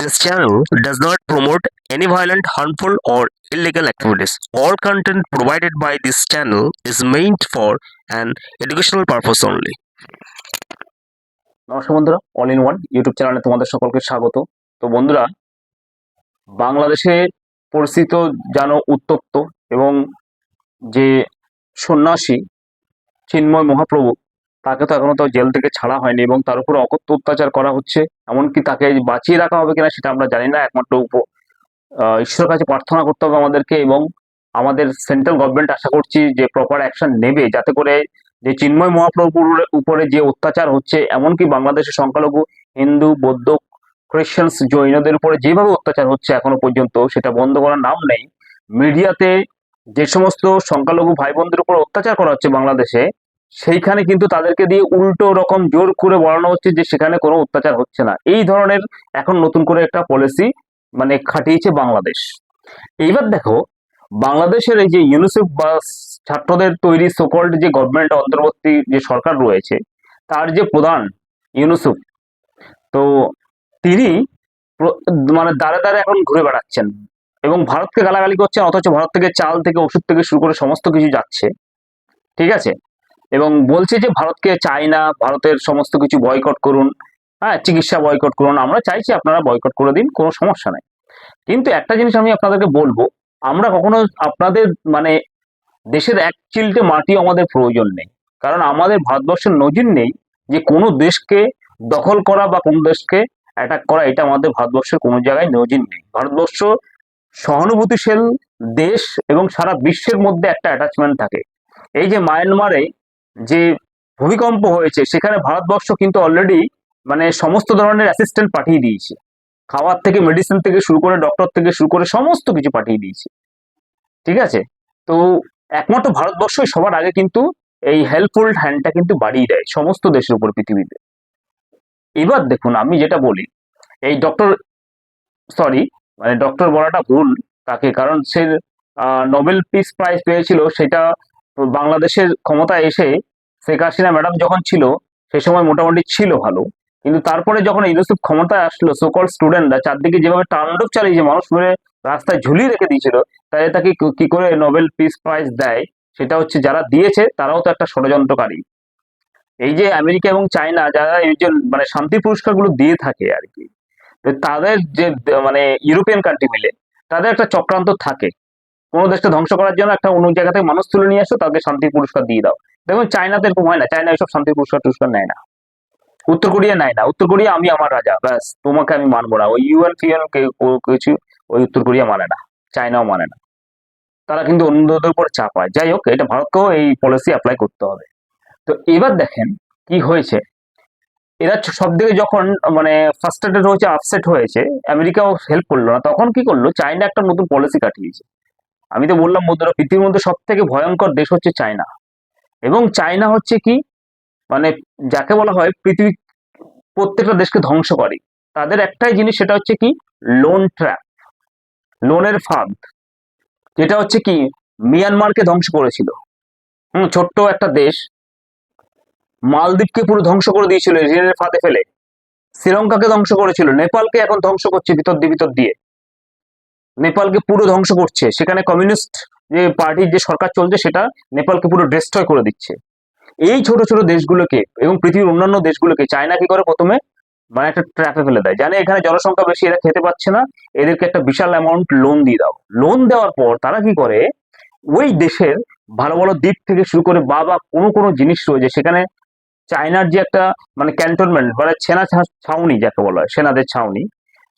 This channel does not promote any violent, harmful, or illegal activities. All content provided by this channel is meant for an educational purpose only. নমস্কার বন্ধুরা all in one YouTube চ্যানেলে তোমাদের সকলকে স্বাগত তো বন্ধুরা বাংলাদেশে পরিস্থিতি যেন উত্তপ্ত এবং যে সন্ন্যাসী চিন্ময় মহাপ্রভু তাকে তো এখনও তো জেল থেকে ছাড়া হয়নি এবং তার উপর অকথ্য অত্যাচার করা হচ্ছে, এমনকি তাকে বাঁচিয়ে রাখা হবে কিনা সেটা আমরা জানি না। একমাত্র ঈশ্বরের কাছে প্রার্থনা করতে হবে আমাদেরকে এবং আমাদের সেন্ট্রাল গভর্নমেন্ট আশা করছি যে প্রপার অ্যাকশন নেবে যাতে করে যে চিন্ময় মহাপ্রভুর উপরে যে অত্যাচার হচ্ছে, এমনকি বাংলাদেশের সংখ্যালঘু, হিন্দু, বৌদ্ধ খ্রিস্টানস জৈনদের উপরে যেভাবে অত্যাচার হচ্ছে এখনও পর্যন্ত, সেটা বন্ধ করার নাম নেই। মিডিয়াতে যে সমস্ত সংখ্যালঘু ভাই বোনদের উপর অত্যাচার করা হচ্ছে বাংলাদেশে সেইখানে কিন্তু তাদেরকে দিয়ে উল্টো রকম জোর করে বলানো হচ্ছে যে সেখানে কোনো অত্যাচার হচ্ছে না। এই ধরনের এখন নতুন করে একটা পলিসি মানে খাটিয়েছে বাংলাদেশ। এইবার দেখো, বাংলাদেশের এই যে ইউনিসেফ বা ছাত্রদের তৈরি সোকল্ড যে গভর্নমেন্ট অন্তর্বর্তী যে সরকার রয়েছে, তার যে প্রধান ইউনুসুফ তো তিনি মানে দাঁড়ে দাঁড়ে এখন ঘুরে বেড়াচ্ছেন এবং ভারতকে গালাগালি করছেন, অথচ ভারত থেকে চাল থেকে ওষুধ থেকে শুরু করে সমস্ত কিছু যাচ্ছে। ঠিক আছে? এবং বলছে যে ভারতকে চাই না, ভারতের সমস্ত কিছু বয়কট করুন হ্যাঁ চিকিৎসা বয়কট করুন, আমরা চাইছি আপনারা বয়কট করে দিন, কোনো সমস্যা নাই। কিন্তু একটা জিনিস আমি আপনাদেরকে বলব, আমরা কখনো আপনাদের মানে দেশের এক চিলটে মাটি আমাদের প্রয়োজন নেই। কারণ আমাদের ভারতবর্ষের নজির নেই যে কোনো দেশকে দখল করা বা কোনো দেশকে অ্যাটাক করা, এটা আমাদের ভারতবর্ষের কোনো জায়গায় নজির নেই। ভারতবর্ষ সহানুভূতিশীল দেশ এবং সারা বিশ্বের মধ্যে একটা অ্যাটাচমেন্ট থাকে। এই যে মায়ানমারে যে ভূমিকম্প হয়েছে, সেখানে ভারতবর্ষ কিন্তু অলরেডি মানে সমস্ত ধরনের অ্যাসিস্ট্যান্ট পাঠিয়ে দিয়েছে। খাওয়ার থেকে মেডিসিন থেকে শুরু করে ডক্টর থেকে শুরু করে সমস্ত কিছু পাঠিয়ে দিয়েছে। ঠিক আছে? তো একমাত্র ভারতবর্ষই সবার আগে কিন্তু এই হেল্পফুল হ্যান্ডটা কিন্তু বাড়িয়ে দেয় সমস্ত দেশের উপর পৃথিবীতে। এবার দেখুন, আমি যেটা বলি, এই ডক্টর সরি মানে ডক্টর বলাটা ভুল তাকে, কারণ সে নোবেল পিস প্রাইজ পেয়েছিল, সেটা বাংলাদেশের ক্ষমতায় এসে শেখ হাসিনা ম্যাডাম যখন ছিল, সে সময় মোটামুটি ছিল ভালো। কিন্তু তারপরে যখন ইউনিসেফ ক্ষমতায় আসলো সকল স্টুডেন্টরা চারদিকে যেভাবে তাণ্ডব চালিয়েছে মানুষ মেরে রাস্তায় ঝুলিয়ে রেখে দিয়েছিল, তাই তাকে কি- কি করে নোবেল পিস প্রাইজ দেয়, সেটা হচ্ছে যারা দিয়েছে, তারাও তো একটা ষড়যন্ত্রকারী। এই যে আমেরিকা এবং চায়না, যারা এই যে মানে শান্তি পুরস্কারগুলো দিয়ে থাকে আর কি তাদের যে মানে ইউরোপিয়ান কান্ট্রি মিলে, তাদের একটা চক্রান্ত থাকে। কোনো দেশকে ধ্বংস করার জন্য একটা অন্য জায়গা থেকে মানুষ তুলে নিয়ে আসো তাদের শান্তি পুরস্কার দিয়ে দাও। দেখুন, চায়নাতে এরকম হয় না। চায়না এসব শান্তি পুরস্কার টুরস্কার নেয় না। উত্তর কোরিয়া নেয় না। উত্তর কোরিয়া আমি আমার রাজা, ব্যাস, তোমাকে আমি মানবো না। ওই ইউএন ফিউএন কিছু, ওই উত্তর কোরিয়া মানে না। চায়নাও মানে না। তারা কিন্তু অন্যদের উপর চাপায় যাই হোক, এটা ভারতকেও এই পলিসি অ্যাপ্লাই করতে হবে। তো এবার দেখেন কি হয়েছে। এরা সব দিকে যখন মানে ফার্স্টেটেড হয়েছে আপসেট হয়েছে, আমেরিকাও হেল্প করল না। তখন কি করল? চায়না একটা নতুন পলিসি কাটিয়েছে। আমি তো বললাম বন্ধুরা পৃথিবীর মধ্যে সব থেকে ভয়ঙ্কর দেশ হচ্ছে চায়না। এবং চায়না হচ্ছে কি? মানে যাকে বলা হয় পৃথিবী প্রত্যেকটা দেশকে ধ্বংস করে। তাদের একটাই জিনিস সেটা হচ্ছে কি? Loan trap. লোনের ফাঁদ। যেটা হচ্ছে কি? মিয়ানমারকে ধ্বংস করেছিল। হুম, ছোট্ট একটা দেশ। মালদ্বীপকে পুরো ধ্বংস করে দিয়েছিল, ঋণের ফাঁদে ফেলে। শ্রীলঙ্কাকে ধ্বংস করেছিল। নেপালকে এখন ধ্বংস করছে ভিতর দিয়ে ভিতর দিয়ে। নেপালকে পুরো ধ্বংস করছে। সেখানে কমিউনিস্ট যে পার্টির যে সরকার চলছে সেটা নেপালকে পুরো ডিস্ট্রয় করে দিচ্ছে। এই ছোট ছোট দেশগুলোকে এবং পৃথিবীর অন্যান্য দেশগুলোকে চায়না কি করে প্রথমে মানে একটা ট্র্যাপে ফেলে দেয়? জানে এখানে জনসংখ্যা বেশি, এরা খেতে পাচ্ছে না, এদেরকে একটা বিশাল অ্যামাউন্ট লোন দিয়ে দাও। লোন দেওয়ার পর তারা কি করে? ওই দেশের ভালো ভালো দ্বীপ থেকে শুরু করে বা বা কোনো কোনো জিনিস রয়েছে, সেখানে চায়নার যে একটা মানে ক্যান্টনমেন্ট মানে সেনা ছাউনি যাকে বলা হয়, সেনাদের ছাউনি,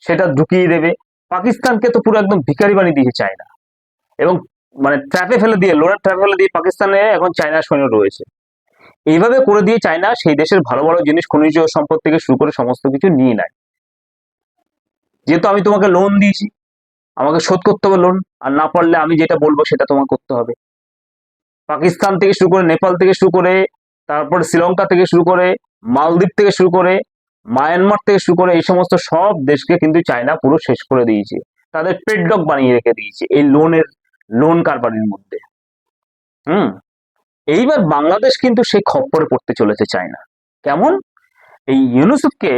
সেটা ঢুকিয়ে দেবে। পাকিস্তানকে তো পুরো একদম ভিখারি বানিয়ে দিয়েছে চায়না এবং মানে ট্র্যাপে ফেলে দিয়ে লোনের ট্র্যাপে ফেলে দিয়ে পাকিস্তানে এখন চায়নার সৈন্য রয়েছে। এইভাবে করে দিয়ে চায়না সেই দেশের ভালো ভালো জিনিস, খনিজ সম্পদ থেকে শুরু করে সমস্ত কিছু নিয়ে নেয়। যেহেতু আমি তোমাকে লোন দিয়েছি, আমাকে শোধ করতে হবে লোন আর না পারলে আমি যেটা বলব সেটা তোমাকে করতে হবে। পাকিস্তান থেকে শুরু করে নেপাল থেকে শুরু করে, তারপরে শ্রীলঙ্কা থেকে শুরু করে, মালদ্বীপ থেকে শুরু করে, মায়ানমার থেকে শুরু করে, এই সমস্ত সব দেশকে কিন্তু চায়না পুরো শেষ করে দিয়েছে। তাদের পেডডক বানিয়ে রেখে দিয়েছে এই লোনের লোন কারবারির মধ্যে। হুম? এইবার বাংলাদেশ কিন্তু সেই খপ্পরে পড়তে চলেছে চায়না। কেমন? এই ইউনুসুফকে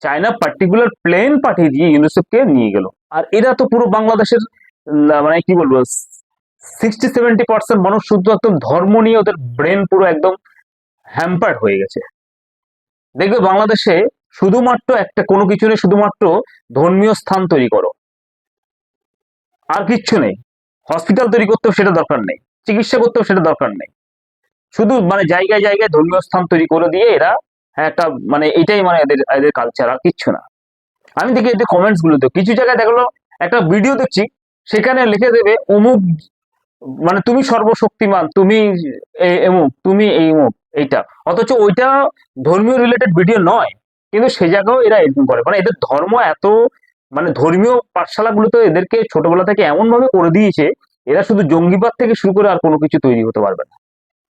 চায়না পার্টিকুলার প্লেন পাঠিয়ে দিয়ে ইউনিসেফকে নিয়ে গেল। আর এরা তো পুরো বাংলাদেশের মানে কি বলব সিক্সটি সেভেন্টি পার্সেন্ট মানুষ শুধু একদম ধর্ম নিয়ে ওদের ব্রেন পুরো একদম হ্যাম্পার্ড হয়ে গেছে। দেখবে বাংলাদেশে শুধুমাত্র একটা, কোনো কিছু নেই, শুধুমাত্র ধর্মীয় স্থান তৈরি করো। আর কিচ্ছু নেই। হসপিটাল তৈরি করতেও সেটা দরকার নেই, চিকিৎসা করতেও সেটা দরকার নেই। শুধু মানে জায়গায় জায়গায় ধর্মীয় স্থান তৈরি করে দিয়ে এরা হ্যাঁ একটা মানে এটাই মানে এদের এদের কালচার আর কিচ্ছু না। আমি দেখি এদের কমেন্টস গুলোতে, কিছু জায়গায় দেখল একটা ভিডিও দেখছি, সেখানে লিখে দেবে, অমুক মানে তুমি সর্বশক্তিমান, তুমি এমুক, তুমি এই মুখ এইটা। অথচ ওইটা ধর্মীয় রিলেটেড ভিডিও নয়, কিন্তু সে জায়গাও এরা এরকম করে। মানে এদের ধর্ম এত মানে ধর্মীয় পাঠশালাগুলোতে এদেরকে ছোটবেলা থেকে এমন ভাবে করে দিয়েছে, এরা শুধু জঙ্গিবাদ থেকে শুরু করে আর কোনো কিছু তৈরি হতে পারবে না।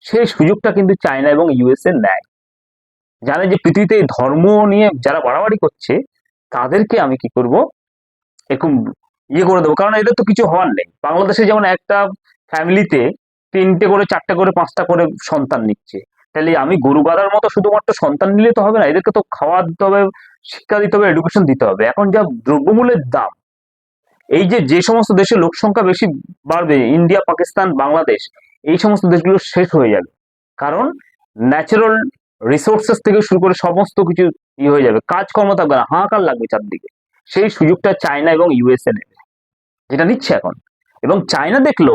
সেই সুযোগটা কিন্তু চায়না এবং ইউএসএ নেয়। জানে যে পৃথিবীতে ধর্ম নিয়ে যারা বাড়াবাড়ি করছে, তাদেরকে আমি কি করব? এরকম ইয়ে করে দেবো। কারণ এদের তো কিছু হওয়ার নেই। বাংলাদেশে যেমন একটা ফ্যামিলিতে তিনটে করে, চারটে করে, পাঁচটা করে সন্তান নিচ্ছে। তাহলে আমি গরু গাদার মতো শুধুমাত্র সন্তান নিলে তো হবে না, এদেরকে তো খাওয়া দিতে হবে, শিক্ষা দিতে হবে এডুকেশন দিতে হবে। এখন যা দ্রব্যমূল্যের দাম, এই যে যে সমস্ত দেশে লোক সংখ্যা বেশি বাড়বে, ইন্ডিয়া, পাকিস্তান, বাংলাদেশ, এই সমস্ত দেশগুলো শেষ হয়ে যাবে। কারণ ন্যাচারাল রিসোর্সেস থেকে শুরু করে সমস্ত কিছু ই হয়ে যাবে, কাজকর্ম থাকবে না, হাহাকার লাগবে চারদিকে। সেই সুযোগটা চায়না এবং ইউএসএ নেবে, যেটা নিচ্ছে এখন। এবং চায়না দেখল,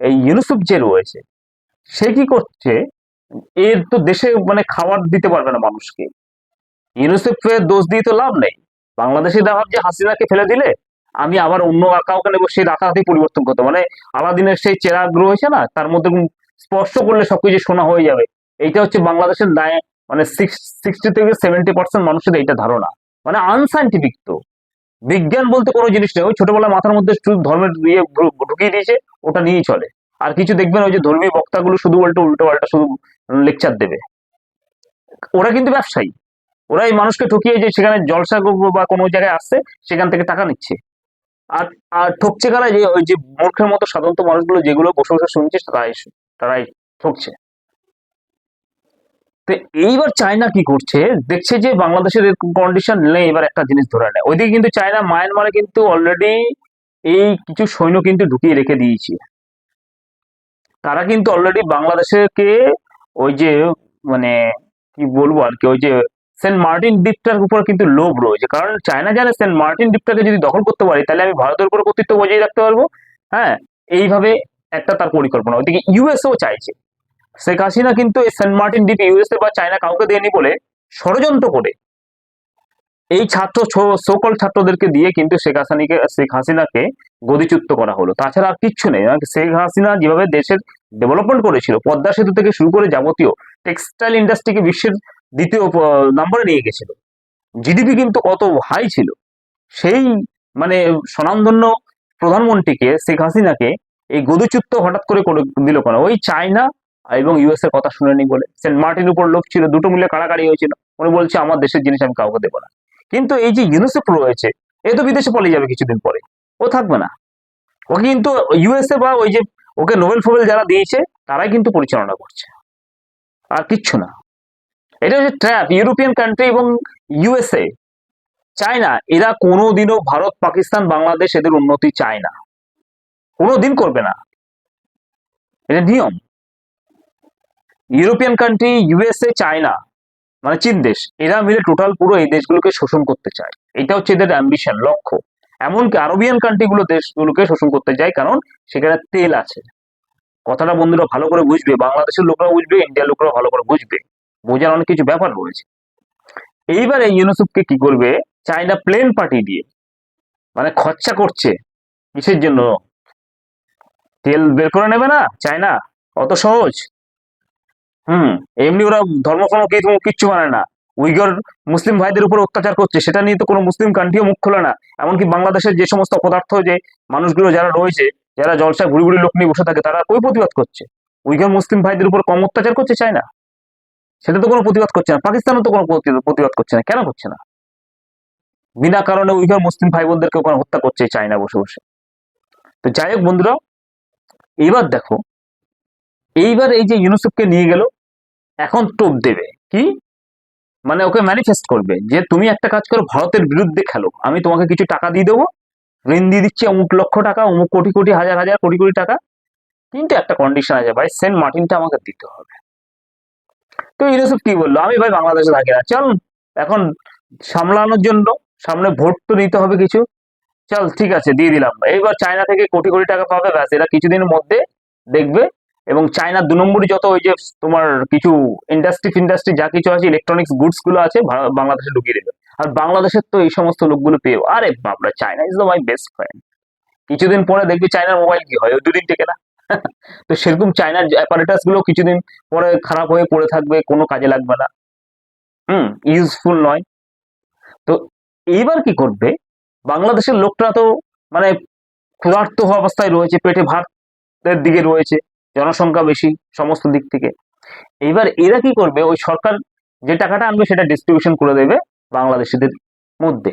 এই ইউনিসেফ যে রয়েছে, সে কি করছে এর তো দেশে মানে খাবার দিতে পারবে না মানুষকে। ইউনিসেফের দোষ দিয়ে তো লাভ নেই। বাংলাদেশে দেখা যে হাসিনাকে ফেলে দিলে আমি আবার অন্য কাউকে নেব, সেই রাতারাতি পরিবর্তন করতে। মানে আলাদিনের সেই চেরাগ রয়েছে না, তার মধ্যে স্পর্শ করলে সবকিছু শোনা হয়ে যাবে। এইটা হচ্ছে বাংলাদেশের দায় মানে সিক্সটি থেকে সেভেন্টি পার্সেন্ট মানুষের এইটা ধারণা। মানে আনসাইন্টিফিক তো। বিজ্ঞান বলতে কোনো জিনিস নেই। ওই ছোটবেলায় মাথার মধ্যে ধর্মের ইয়ে ঢুকিয়ে দিয়েছে, ওটা নিয়েই চলে। আর কিছু দেখবেন ওই যে ধর্মীয় বক্তাগুলো শুধু উল্টো উল্টো, পাল্টা শুধু লেকচার দেবে। ওরা কিন্তু ব্যবসায়ী। ওরা এই মানুষকে ঠকিয়ে যে সেখানে জলসা বা কোনো জায়গায় আসছে, সেখান থেকে টাকা নিচ্ছে। আর আর ঠকছে কারা? যে ওই যে মূর্খের মতো সাধারণত মানুষগুলো যেগুলো বসে বসে শুনছে তারাই তারাই ঠকছে। তো এইবার চায়না কি করছে? দেখছে যে বাংলাদেশের কন্ডিশন নেই, এবার একটা জিনিস ধরে নেয়। ওইদিকে কিন্তু চায়না, মায়ানমারে কিন্তু অলরেডি এই কিছু সৈন্য কিন্তু ঢুকিয়ে রেখে দিয়েছে। তারা কিন্তু অলরেডি বাংলাদেশকে ওই যে মানে কি বলব আর কি, ওই যে সেন্ট মার্টিন দ্বীপটার উপর কিন্তু লোভ রয়েছে। কারণ চায়না জানে সেন্ট মার্টিন দ্বীপটাকে যদি দখল করতে পারি, তাহলে আমি ভারতের উপর কর্তৃত্ব বজায় রাখতে পারব। হ্যাঁ এইভাবে একটা তার পরিকল্পনা। ওইদিকে ইউএসও চাইছে। শেখ হাসিনা কিন্তু সেন্ট মার্টিন দ্বীপ, ইউএসএ বা চায়না কাউকে দেয়নি বলে ষড়যন্ত্র করে। এই ছাত্র সকল ছাত্রদেরকে দিয়ে কিন্তু শেখ হাসিনাকে শেখ হাসিনাকে গদিচ্যুত করা হলো। তাছাড়া আর কিচ্ছু নেই। শেখ হাসিনা যেভাবে দেশের ডেভেলপমেন্ট করেছিল, পদ্মা সেতু থেকে শুরু করে যাবতীয় টেক্সটাইল ইন্ডাস্ট্রিকে বিশ্বের দ্বিতীয় নম্বরে নিয়ে গেছিল। জিডিপি কিন্তু কত হাই ছিল। সেই মানে স্বনামধন্য প্রধানমন্ত্রীকে, শেখ হাসিনাকে এই গদিচ্যুত হঠাৎ করে করে দিল কেন? ওই চায়না এবং ইউএস এর কথা শুনেনি বলে। সেন্ট মার্টিন উপর লোক ছিল, দুটো মিলে কাড়াকাড়ি হয়েছিল। উনি বলছে, আমার দেশের জিনিস আমি কাউকে দেবো না। কিন্তু এই যে ইউনিসেফ রয়েছে, এ তো বিদেশে পালিয়ে যাবে কিছুদিন পরে। ও থাকবে না। ওকে কিন্তু ইউএসএ বা ওই যে ওকে নোবেল ফোবেল যারা দিয়েছে, তারাই কিন্তু পরিচালনা করছে। আর কিচ্ছু না। এটা হচ্ছে ট্র্যাপ ইউরোপিয়ান কান্ট্রি এবং ইউএসএ চায় না এরা কোনোদিনও ভারত, পাকিস্তান, বাংলাদেশ এদের উন্নতি চায় না। কোনোদিন করবে না। এটা নিয়ম। European country USA China. মানে চীন দেশ, এরা মিলে টোটাল পুরো এই দেশগুলোকে শোষণ করতে চায়। এটা হচ্ছে এদের অ্যাম্বিশন লক্ষ্য। এমনকি আরবিয়ান কান্ট্রিগুলো দেশগুলোকে শোষণ করতে যায়, কারণ সেখানে তেল আছে। কথাটা বন্ধুরা ভালো করে বুঝবে, বাংলাদেশের লোকরা বুঝবে, ইন্ডিয়ার লোকরা ভালো করে বুঝবে। বোঝার অনেক কিছু ব্যাপার রয়েছে। এইবার এই ইউনুসুফকে কি করবে? চায়না প্লেন পাঠিয়ে দিয়ে মানে খরচা করছে কিসের জন্য? তেল বের করে নেবে না, চায়না? অত সহজ। হুম, এমনি ওরা ধর্ম কোনো কিচ্ছু মানে না। উইগর মুসলিম ভাইদের উপর অত্যাচার করছে, সেটা নিয়ে তো কোনো মুসলিম কান্ট্রিও মুখ খোলে না। এমনকি বাংলাদেশের যে সমস্ত পদার্থ, যে মানুষগুলো যারা রয়েছে, যারা জলসায় ঘুরি ঘুরি লোক নিয়ে বসে থাকে, তারা কই প্রতিবাদ করছে? উইগর মুসলিম ভাইদের উপর কম অত্যাচার করছে চায় না সেটা তো কোনো প্রতিবাদ করছে না। পাকিস্তানও তো কোনো প্রতিবাদ করছে না। কেন করছে না? বিনা কারণে উইগর মুসলিম ভাই বোনদেরকে ওখানে হত্যা করছে চায়না বসে বসে। তো যাই হোক বন্ধুরা, এইবার দেখো, এইবার এই যে ইউনুসুফকে নিয়ে গেল এখন টোপ দেবে। কি? মানে ওকে ম্যানিফেস্ট করবে যে তুমি একটা কাজ করো, ভারতের বিরুদ্ধে খেলো। আমি তোমাকে কিছু টাকা দিয়ে দেবো। ঋণ দিয়ে দিচ্ছি অমুক লক্ষ টাকা, অমুক কোটি কোটি, হাজার হাজার, কোটি কোটি টাকা। কিন্তু একটা কন্ডিশন আছে ভাই, সেন্ট মার্টিনটা আমাকে দিতে হবে। তো ইউনিসেফ কি বলল? আমি ভাই বাংলাদেশে থাকি না চল, এখন সামলানোর জন্য সামনে ভোট তো নিতে হবে কিছু। চল, ঠিক আছে, দিয়ে দিলাম এইবার চায়না থেকে কোটি কোটি টাকা পাবে, ব্যাস, এরা কিছুদিনের মধ্যে দেখবে এবং চায়নার দু নম্বরই যত ওই যে তোমার কিছু ইন্ডাস্ট্রি ফিন্ডাস্ট্রি যা কিছু আছে ইলেকট্রনিক্স গুডসগুলো আছে বাংলাদেশে ঢুকিয়ে দেবে। আর বাংলাদেশের তো এই সমস্ত লোকগুলো পেয়েও আরে বাপরা, China is the my best friend কিছুদিন পরে দেখবি চায়নার মোবাইল কি হয়, ওই দুদিন থেকে না? তো সেরকম চায়নার অ্যাপারেটাসগুলো কিছুদিন পরে খারাপ হয়ে পড়ে থাকবে, কোনো কাজে লাগবে না। হুম ইউজফুল নয়। তো এইবার কি করবে? বাংলাদেশের লোকটা তো মানে ক্ষুধার্ত অবস্থায় রয়েছে, পেটে ভাতের দিকে রয়েছে। জনসংখ্যা বেশি, সমস্ত দিক থেকে। এইবার এরা কি করবে? ওই সরকার যে টাকাটা আনবে, সেটা ডিস্ট্রিবিউশন করে দেবে বাংলাদেশিদের মধ্যে।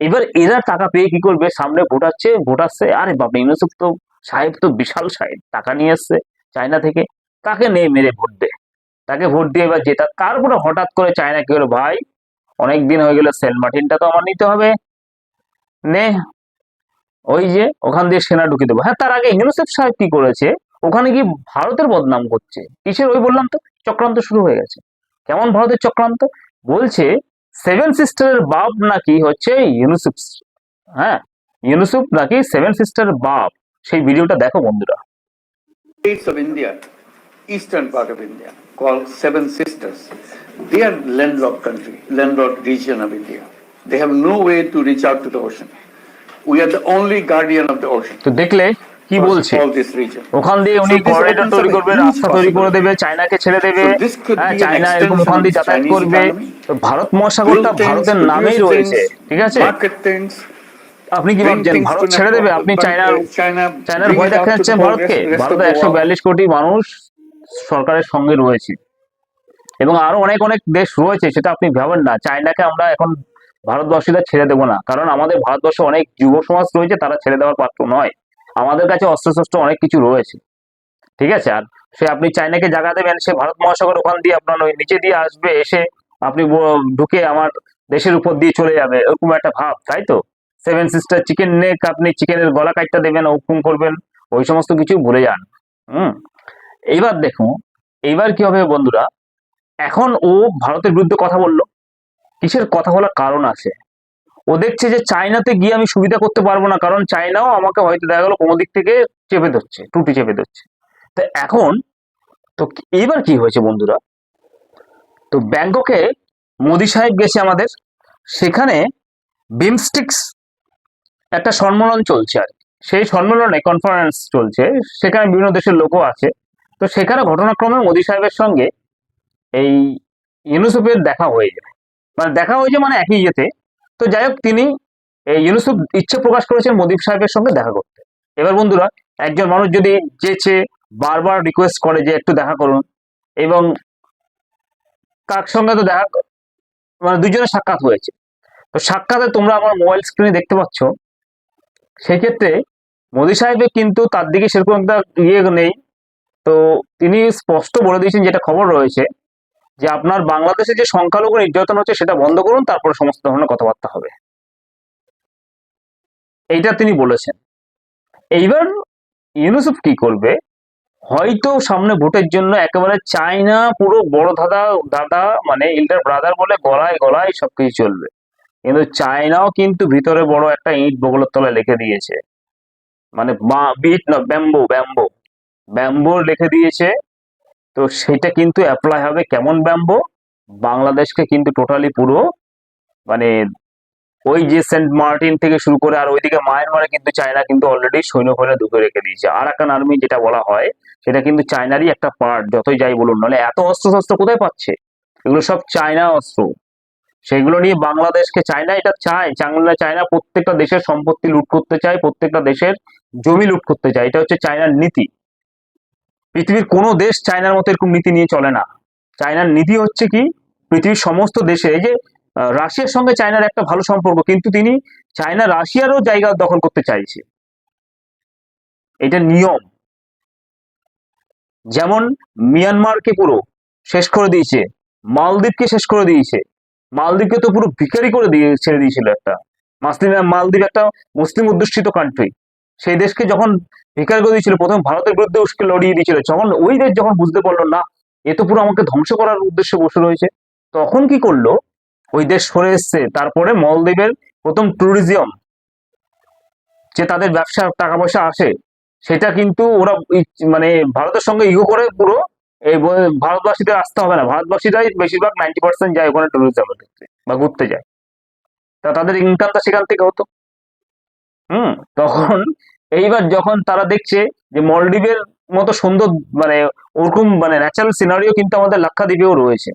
এবার এরা টাকা পেয়ে কি করবে? সামনে ভোট আসছে ভোট আসছে, আরে বাবা ইউনুসুফ তো সাহেব তো বিশাল সাহেব। টাকা নিয়ে এসছে চায়না থেকে। তাকে নেই মেরে ভোট দে। তাকে ভোট দিয়ে এবার যেটা তারপরে হঠাৎ করে চায়না কি হলো ভাই, অনেক দিন হয়ে গেল, সেন্ট মার্টিনটা তো আমার নিতে হবে। নে, ওই যে ওখান দিয়ে সেনা ঢুকে দেবো। হ্যাঁ তার আগে ইউনুসেফ সাহেব কি করেছে? ওখানে গিয়ে ভারতের বদনাম করছে কিসের ওই বললাম তো চক্রান্ত শুরু হয়ে গেছে কেমন ভারতের চক্রান্ত বলছে সেভেন সিস্টারের বাপ নাকি হচ্ছে ইউনুসুফ হ্যাঁ ইউনুসুফ নাকি সেভেন সিস্টারের বাপ সেই ভিডিওটা দেখো বন্ধুরা of India, eastern part of India, called Seven Sisters. They are landlocked country, landlocked region of India. They have no way to reach out to the ocean. We are the only guardian of the ocean. তো দেখলে কি বলছে. ওখান দিয়ে উনি corridor তৈরি করবে রাস্তা তৈরি করে দেবে চায়নাকে ছেড়ে দেবে could হ্যাঁ চায়না এরকম ওখান দিয়ে যাতায়াত করবে ভারত মহাসাগরটা ভারতের নামেই রয়েছে ঠিক আছে? আপনি কি ভাবছেন ভারত ছেড়ে দেবে? আপনি চায়নার uh, চায়নার ভয় দেখাচ্ছেন the ভারতকে। ভারতে একশো বিয়াল্লিশ কোটি মানুষ সরকারের সঙ্গে রয়েছে। এবং আরও অনেক অনেক দেশ রয়েছে সেটা আপনি ভাবেন না। চায়নাকে আমরা এখন ভারতবর্ষীরা ছেড়ে দেবো না। কারণ আমাদের ভারতবর্ষে অনেক যুব সমাজ রয়েছে তারা ছেড়ে দেওয়ার পাত্র নয়। আমাদের কাছে অস্ত্রশস্ত্র অনেক কিছু রয়েছে। ঠিক আছে? আর সে আপনি চাইনাকে জায়গা দেবেন, সে ভারত মহাসাগর ওখান দিয়ে আপনার ওই নিচে দিয়ে আসবে, এসে আপনি ঢুকে আমার দেশের উপর দিয়ে চলে যাবে। এরকম একটা ভাব, তাই তো? সেভেন সিস্টার চিকেন নেক আপনি চিকেনের গলা কাটটা দেবেন হুকুম করবেন, ওই সমস্ত কিছু ভুলে যান। হুম? এইবার দেখুন, এইবার কি হবে বন্ধুরা? এখন ও ভারতের বিরুদ্ধে কথা বলল। কিসের কথা বলার কারণ আছে? ও দেখছে যে চায়নাতে গিয়ে আমি সুবিধা করতে পারব না, কারণ চায়নাও আমাকে হয়তো দেখা গেলো কোনো দিক থেকে চেপে ধরছে টুটি চেপে ধরছে। তো এখন, তো এইবার কি হয়েছে বন্ধুরা? তো ব্যাংককে মোদি সাহেব গেছে আমাদের, সেখানে বিমস্টিক্স একটা সম্মেলন চলছে আর। সেই সম্মেলনে কনফারেন্স চলছে, সেখানে বিভিন্ন দেশের লোকও আছে। তো সেখানে ঘটনাক্রমে মোদি সাহেবের সঙ্গে এই ইউনুসুফের দেখা হয়ে যায়। মানে দেখা হয়েছে মানে একই ইয়েতে তো যাই হোক, তিনি ইউনুসুফ ইচ্ছে প্রকাশ করেছেন মোদি সাহেবের সঙ্গে দেখা করতে। এবার বন্ধুরা, একজন মানুষ যদি চেয়েছে বারবার রিকোয়েস্ট করে যে একটু দেখা করুন, এবং কার সঙ্গে তো দেখা মানে দুজনের সাক্ষাৎ হয়েছে। তো সাক্ষাতে তোমরা আমার মোবাইল স্ক্রিনে দেখতে পাচ্ছ, সেক্ষেত্রে মোদী সাহেবের কিন্তু তার দিকে সেরকম একটা ইয়ে নেই। তো তিনি স্পষ্ট বলে দিয়েছেন যেটা খবর রয়েছে যে আপনার বাংলাদেশে যে সংখ্যালঘু নির্যাতন হচ্ছে সেটা বন্ধ করুন, তারপরে সমস্ত ধরনের কথাবার্তা হবে। এইটা তিনি বলেছেন। এইবার ইউনুসুফ কি করবে? হয়তো সামনে ভোটের জন্য একেবারে চায়না পুরো বড় দাদা দাদা মানে ইল্ডার ব্রাদার বলে গলায় গলায় সবকিছু চলবে। কিন্তু চায়নাও কিন্তু ভিতরে বড় একটা ইট বগলের তলায় লিখে দিয়েছে। মানে বিট না, ব্যাম্বো ব্যাম্বো। ব্যাম্বো লিখে দিয়েছে তো সেটা কিন্তু অ্যাপ্লাই হবে কেমন ব্যাম্বো? বাংলাদেশকে কিন্তু টোটালি পুরো মানে ওই যে সেন্ট মার্টিন থেকে শুরু করে আর ওইদিকে মায়ানমারে কিন্তু চায়না কিন্তু অলরেডি সৈন্য ফৈন্য ঢুকে রেখে দিয়েছে। আরাকান আর্মি যেটা বলা হয়, সেটা কিন্তু চায়নারই একটা পার্ট যতই যাই বলুন। নাহলে এত অস্ত্র শস্ত্র কোথায় পাচ্ছে? এগুলো সব চায়না অস্ত্র। সেগুলো নিয়ে বাংলাদেশকে চায়না এটা চায় চাংলা চায়না প্রত্যেকটা দেশের সম্পত্তি লুট করতে চায়, প্রত্যেকটা দেশের জমি লুট করতে চায়। এটা হচ্ছে চায়নার নীতি। পৃথিবীর কোনো দেশ চায়নার মতো এরকম নীতি নিয়ে চলে না। চায়নার নীতি হচ্ছে কি, পৃথিবীর সমস্ত দেশে, এই যে রাশিয়ার সঙ্গে চায়নার একটা ভালো সম্পর্ক, কিন্তু তিনি চায়না রাশিয়ারও জায়গা দখল করতে চাইছে। এটা নিয়ম। যেমন মিয়ানমারকে পুরো শেষ করে দিয়েছে, মালদ্বীপকে শেষ করে দিয়েছে, মালদ্বীপকে তো পুরো ভিখারি করে দিয়ে, ছেড়ে দিয়েছিল একটা। মুসলিম, মালদ্বীপ একটা মুসলিম অধ্যুষিত কান্ট্রি সেই দেশকে যখন ভিখারি করে দিয়েছিল, প্রথম ভারতের বিরুদ্ধে উস্কে লড়িয়ে দিয়েছিল। যখন ওই দেশ যখন বুঝতে পারল, না, এ তো পুরো আমাকে ধ্বংস করার উদ্দেশ্যে বসে রয়েছে। তখন কি করল? ওই দেশ সরে এসছে। তারপরে মলদ্বীপের প্রথম ট্যুরিজম যে তাদের ব্যবসা টাকা পয়সা আসে, সেটা কিন্তু ওরা মানে ভারতের সঙ্গে ইগো করে পুরো এই ভারতবাসীদের আসতে হবে না। ভারতবাসীরাই বেশিরভাগ নাইনটি পার্সেন্ট যায় ওখানে ট্যুরিজমের ক্ষেত্রে বা ঘুরতে যায়। তা তাদের ইনকামটা সেখান থেকে হতো। হুম, তখন এইবার যখন তারা দেখছে যে মলদ্বীপের মতো সুন্দর মানে ওরকম মানে ন্যাচারাল সিনারিও কিন্তু আমাদের লাক্ষাদ্বীপেও রয়েছে।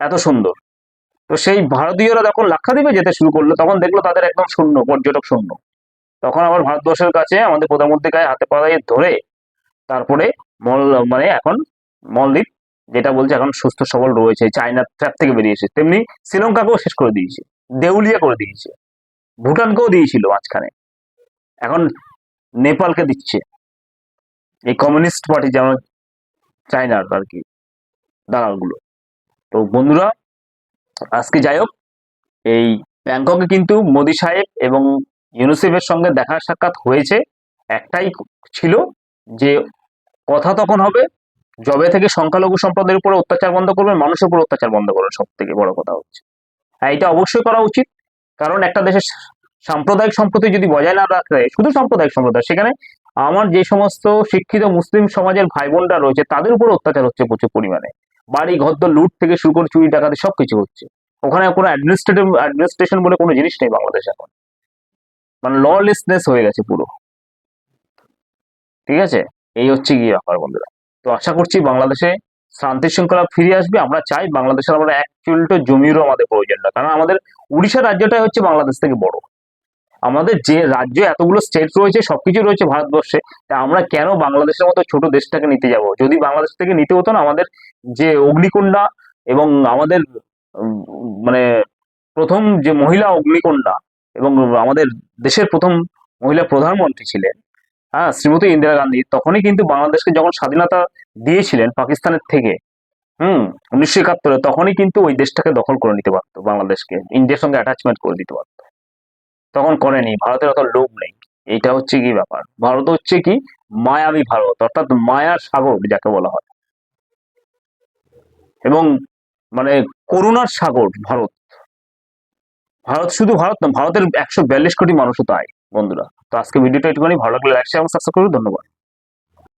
এত সুন্দর। তো সেই ভারতীয়রা যখন লাক্ষাদ্বীপে যেতে শুরু করল, তখন দেখল তাদের একদম শূন্য, পর্যটক শূন্য। তখন আবার ভারতবর্ষের কাছে আমাদের প্রধানমন্ত্রীর গায়ে হাতে পায়ে ধরে তারপরে মল মানে এখন মলদ্বীপ, যেটা বলছে এখন সুস্থ সবল রয়েছে চায়নার ট্র্যাপ থেকে বেরিয়েছে তেমনি শ্রীলঙ্কাকেও শেষ করে দিয়েছে, দেউলিয়া করে দিয়েছে। ভুটানকেও দিয়েছিল মাঝখানে। এখন নেপালকে দিচ্ছে। এই কমিউনিস্ট পার্টি যেমন চায়নার আর কি দালালগুলো। তো বন্ধুরা, আজকে যাই হোক, এই ব্যাংককে কিন্তু মোদি সাহেব এবং ইউনিসেফের সঙ্গে দেখা সাক্ষাৎ হয়েছে। একটাই ছিল যে কথা তখন হবে জবে থেকে সংখ্যালঘু সম্প্রদায়ের উপরে অত্যাচার বন্ধ করবেন মানুষের উপর অত্যাচার বন্ধ করবেন সব থেকে বড় কথা হচ্ছে। হ্যাঁ এটা অবশ্যই করা উচিত। কারণ একটা দেশের সাম্প্রদায়িক সম্প্রতি যদি বজায় না রাখে শুধু সাম্প্রদায়িক সম্প্রদায়, সেখানে আমার যে সমস্ত শিক্ষিত মুসলিম সমাজের ভাই বোনরা রয়েছে, তাদের উপর অত্যাচার হচ্ছে প্রচুর পরিমাণে। বাড়ি ঘর লুট থেকে শুরু করে চুরি, ডাকাতি সবকিছু হচ্ছে। ওখানে কোনো অ্যাডমিনিস্ট্রেটিভ অ্যাডমিনিস্ট্রেশন বলে কোনো জিনিস নেই বাংলাদেশে এখন। মানে ললেসনেস হয়ে গেছে পুরো। ঠিক আছে? এই হচ্ছে গিয়ে ব্যাপার বন্ধুরা। তো আশা করছি বাংলাদেশে শান্তি শৃঙ্খলা ফিরে আসবে। আমরা চাই বাংলাদেশের আমরা এক জমিরও আমাদের প্রয়োজন না। কারণ আমাদের উড়িষ্যা রাজ্যটাই হচ্ছে বাংলাদেশ থেকে বড়। আমাদের যে রাজ্য এতগুলো স্টেট রয়েছে, সবকিছু রয়েছে ভারতবর্ষে, তা আমরা কেন বাংলাদেশের মতো ছোট দেশটাকে নিতে যাব? যদি বাংলাদেশ থেকে নিতে হতো না, আমাদের যে অগ্নিকন্যা এবং আমাদের মানে প্রথম যে মহিলা অগ্নিকন্যা এবং আমাদের দেশের প্রথম মহিলা প্রধানমন্ত্রী ছিলেন হ্যাঁ শ্রীমতী ইন্দিরা গান্ধী, তখনই কিন্তু বাংলাদেশকে যখন স্বাধীনতা দিয়েছিলেন পাকিস্তানের থেকে, হুম, উনিশশো একাত্তরে, তখনই কিন্তু ওই দেশটাকে দখল করে নিতে পারতো বাংলাদেশকে, ইন্ডিয়ার সঙ্গে অ্যাটাচমেন্ট করে দিতে পারতো। তখন করেনি ভারতের অত লোভ নেই। এইটা হচ্ছে কি ব্যাপার? ভারত হচ্ছে কি মায়াবী ভারত, অর্থাৎ মায়ার সাগর যাকে বলা হয়। এবং মানে করুণার সাগর ভারত। ভারত শুধু ভারত না, ভারতের একশো বিয়াল্লিশ কোটি মানুষও তাই, বন্ধুরা। তো আজকে ভিডিওটা একটুখানি ভালো লাগলে লাইক শেয়ার এবং সাবস্ক্রাইব করুন। ধন্যবাদ।